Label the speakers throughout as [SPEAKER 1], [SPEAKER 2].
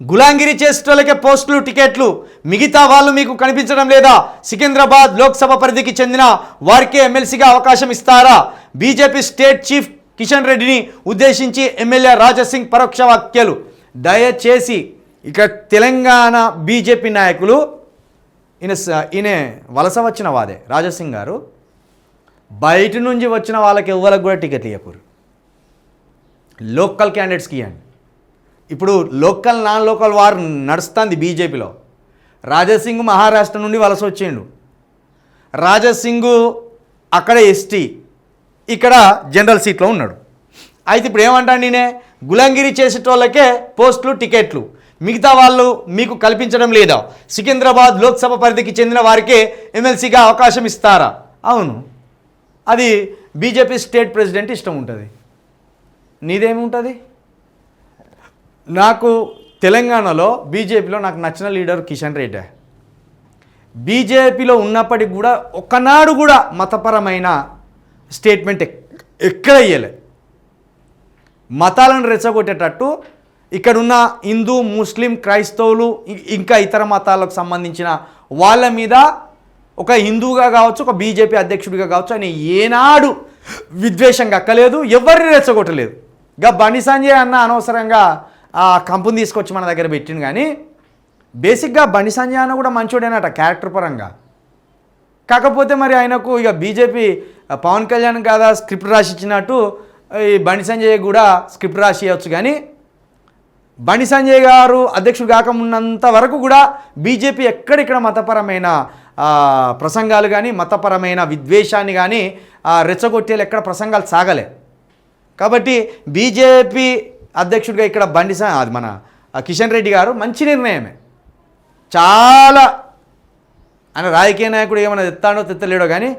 [SPEAKER 1] గులాంగిరి చేసేటోళ్ళకే పోస్టులు టికెట్లు మిగతా వాళ్ళు మీకు కనిపించడం లేదా? సికింద్రాబాద్ లోక్సభ పరిధికి చెందిన వారికే ఎమ్మెల్సీగా అవకాశం ఇస్తారా? బీజేపీ స్టేట్ చీఫ్ కిషన్ రెడ్డిని ఉద్దేశించి ఎమ్మెల్యే రాజాసింగ్ పరోక్ష వ్యాఖ్యలు. దయచేసి ఇక తెలంగాణ బీజేపీ నాయకులు ఈయన స- ఈయన వలస వచ్చిన వాదే రాజాసింగ్ గారు. బయట నుంచి వచ్చిన వాళ్ళకి ఎవ్వరికి కూడా టికెట్ ఇవ్వకూరు లోకల్ క్యాండిడేట్స్కి ఇవ్వండి ఇప్పుడు లోకల్ నాన్ లోకల్ వార్ నడుస్తుంది బీజేపీలో. రాజాసింగ్ మహారాష్ట్ర నుండి వలస వచ్చిండు. రాజాసింగ్ అక్కడ ఎస్టీ ఇక్కడ జనరల్ సీట్లో ఉన్నాడు. అయితే ఇప్పుడు ఏమంటాను నేనే? గులంగిరి చేసేటోళ్ళకే పోస్టులు టికెట్లు. మిగతా వాళ్ళు మీకు కల్పించడం లేదా? సికింద్రాబాద్ లోక్సభ పరిధికి చెందిన వారికే ఎమ్మెల్సీగా అవకాశం ఇస్తారా? అవును. అది బీజేపీ స్టేట్ ప్రెసిడెంట్ ఇష్టం ఉంటుంది. నీదేమి ఉంటుంది నాకు తెలంగాణలో బీజేపీలో నాకు నచ్చిన లీడర్ కిషన్ రెడ్డి. బీజేపీలో ఉన్నప్పటికి కూడా ఒకనాడు కూడా మతపరమైన స్టేట్మెంట్ ఎక్- ఎక్కడ ఇయ్యలే. మతాలను రెచ్చగొట్టేటట్టు ఇక్కడున్న హిందూ ముస్లిం క్రైస్తవులు ఇంకా ఇతర మతాలకు సంబంధించిన వాళ్ళ మీద ఒక హిందువుగా కావచ్చు ఒక బీజేపీ అధ్యక్షుడిగా కావచ్చు ఆయన ఏనాడు విద్వేషం కక్కలేదు ఎవరిని రెచ్చగొట్టలేదు. ఇక బండి సంజయ్ అన్న అనవసరంగా ఆ కంపుని తీసుకొచ్చి మన దగ్గర పెట్టిండు కానీ బేసిక్గా బండి సంజయ్ అన్న కూడా మంచోడేనట క్యారెక్టర్ పరంగా. కాకపోతే మరి ఆయనకు ఇక బీజేపీ పవన్ కళ్యాణ్ కదా స్క్రిప్ట్ రాసి ఇచ్చినట్టు ఈ బండి సంజయ్ కూడా స్క్రిప్ట్ రాసి ఇవ్వచ్చు కానీ బండి సంజయ్ గారు అధ్యక్షుడు కాకమున్నంత వరకు కూడా బీజేపీ ఎక్కడిక్కడ మతపరమైన ప్రసంగాలు కానీ మతపరమైన విద్వేషాన్ని కానీ ఆ, రెచ్చగొట్టేలు ఎక్కడ ప్రసంగాలు సాగలే. కాబట్టి బీజేపీ అధ్యక్షుడిగా ఇక్కడ బండి అది మన కిషన్ రెడ్డి గారు మంచి నిర్ణయమే. చాలా ఆయన రాజకీయ నాయకుడు ఏమైనా తెత్తాడో తెత్తలేడో కానీ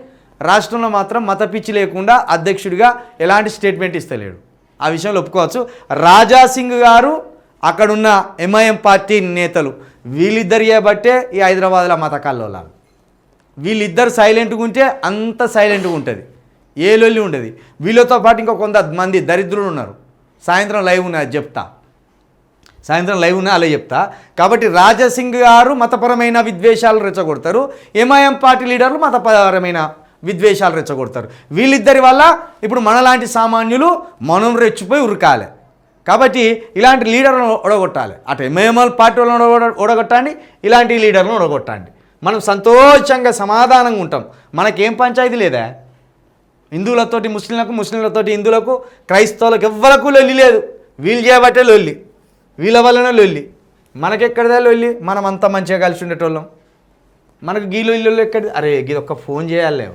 [SPEAKER 1] రాష్ట్రంలో మాత్రం మత పిచ్చి లేకుండా అధ్యక్షుడిగా ఎలాంటి స్టేట్మెంట్ ఇస్తలేడు. ఆ విషయంలో ఒప్పుకోవచ్చు. రాజాసింగ్ గారు అక్కడున్న ఎంఐఎం పార్టీ నేతలు వీళ్ళిద్దరు చేయబట్టే ఈ హైదరాబాద్లో మత కల్లోలాలు. వీళ్ళిద్దరు సైలెంట్గా ఉంటే అంత సైలెంట్గా ఉంటుంది. ఏ లొల్లి ఉండదు. వీళ్ళతో పాటు ఇంకా కొంత మంది దరిద్రులు ఉన్నారు. సాయంత్రం లైవ్ ఉన్నది అది చెప్తా. సాయంత్రం లైవ్ ఉన్నా అలా చెప్తా. కాబట్టి రాజసింగ్ గారు మతపరమైన విద్వేషాలు రెచ్చగొడతారు. ఎంఐఎం పార్టీ లీడర్లు మతపరమైన విద్వేషాలు రెచ్చగొడతారు. వీళ్ళిద్దరి వల్ల ఇప్పుడు మనలాంటి సామాన్యులు మనం రెచ్చిపోయి ఉరకాలి. కాబట్టి ఇలాంటి లీడర్లను ఓడగొట్టాలి. అటు ఎంఐఎంఎల్ పార్టీ వాళ్ళని ఓడగొట్టండి ఇలాంటి లీడర్లను ఓడగొట్టండి. మనం సంతోషంగా సమాధానంగా ఉంటాం. మనకేం పంచాయతీ లేదా? హిందువులతోటి ముస్లింలకు ముస్లింలతోటి హిందువులకు క్రైస్తవులకు ఎవ్వరకు లొల్లి లేదు. వీళ్ళు చేయబట్టే లొల్లి. వీళ్ళ వల్లనే లొల్లి. మనకెక్కడిదా లొల్లి? మనం అంతా మంచిగా కలిసి ఉండేటోళ్ళం. మనకు గీ లొల్లి ఎక్కడ? అరే గీది ఒక్క ఫోన్ చేయాలి